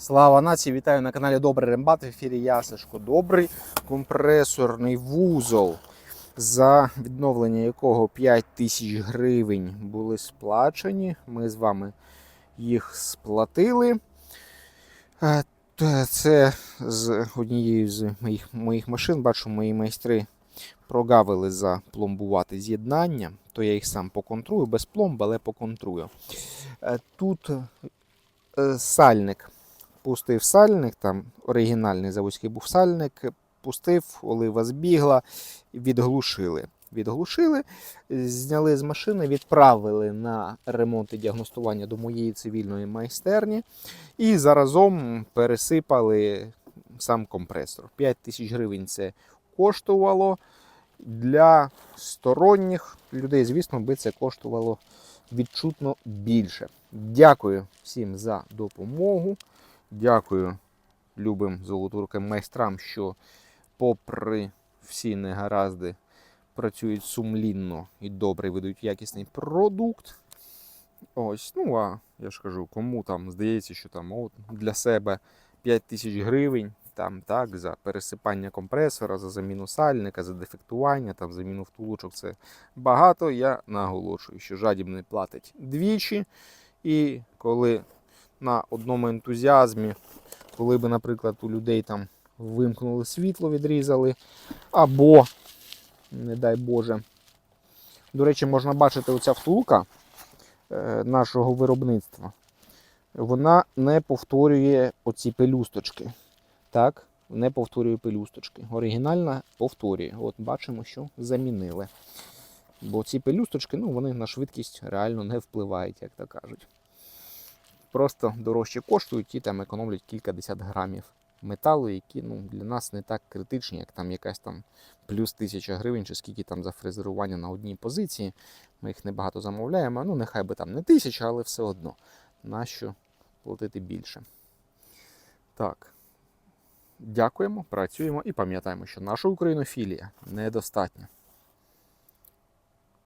Слава нації! Вітаю на каналі Добрий Рембат. В ефірі я Сашко Добрий. Компресорний вузол, за відновлення якого 5 тисяч гривень були сплачені. Ми з вами їх сплатили. Е, Це з однією з моїх, моїх машин. Бачу, мої майстри прогавили запломбувати з'єднання. То я їх сам поконтрую, без пломб, але поконтрую. Е, Тут е, сальник пустив сальник, там оригінальний заводський був сальник, пустив, олива збігла, відглушили. Відглушили, зняли з машини, відправили на ремонт і діагностування до моєї цивільної майстерні і заразом пересипали сам компресор. 5 тисяч гривень це коштувало. Для сторонніх людей, звісно, би це коштувало відчутно більше. Дякую всім за допомогу. Дякую любим золотурким майстрам, що, попри всі негаразди, працюють сумлінно і добре видають якісний продукт. Ось, ну а я ж кажу, кому там здається, що там от, для себе 5 тисяч гривень, там так, за пересипання компресора, за заміну сальника, за дефектування, там заміну втулочок, це багато. Я наголошую, що жадібний платить двічі. І коли на одному ентузіазмі, коли би, наприклад, у людей там вимкнули світло, відрізали, або, не дай Боже, до речі, можна бачити оця втулка е, нашого виробництва. Вона не повторює оці пелюсточки. Так, не повторює пелюсточки. Оригінальна повторює. От бачимо, що замінили. Бо ці пелюсточки, ну, вони на швидкість реально не впливають, як то кажуть просто дорожче коштують і там економлять кілька десят грамів металу, які ну, для нас не так критичні, як там якась там плюс тисяча гривень, чи скільки там за фрезерування на одній позиції. Ми їх небагато замовляємо. Ну, нехай би там не тисяча, але все одно. Нащо платити більше? Так. Дякуємо, працюємо і пам'ятаємо, що наша українофілія недостатня.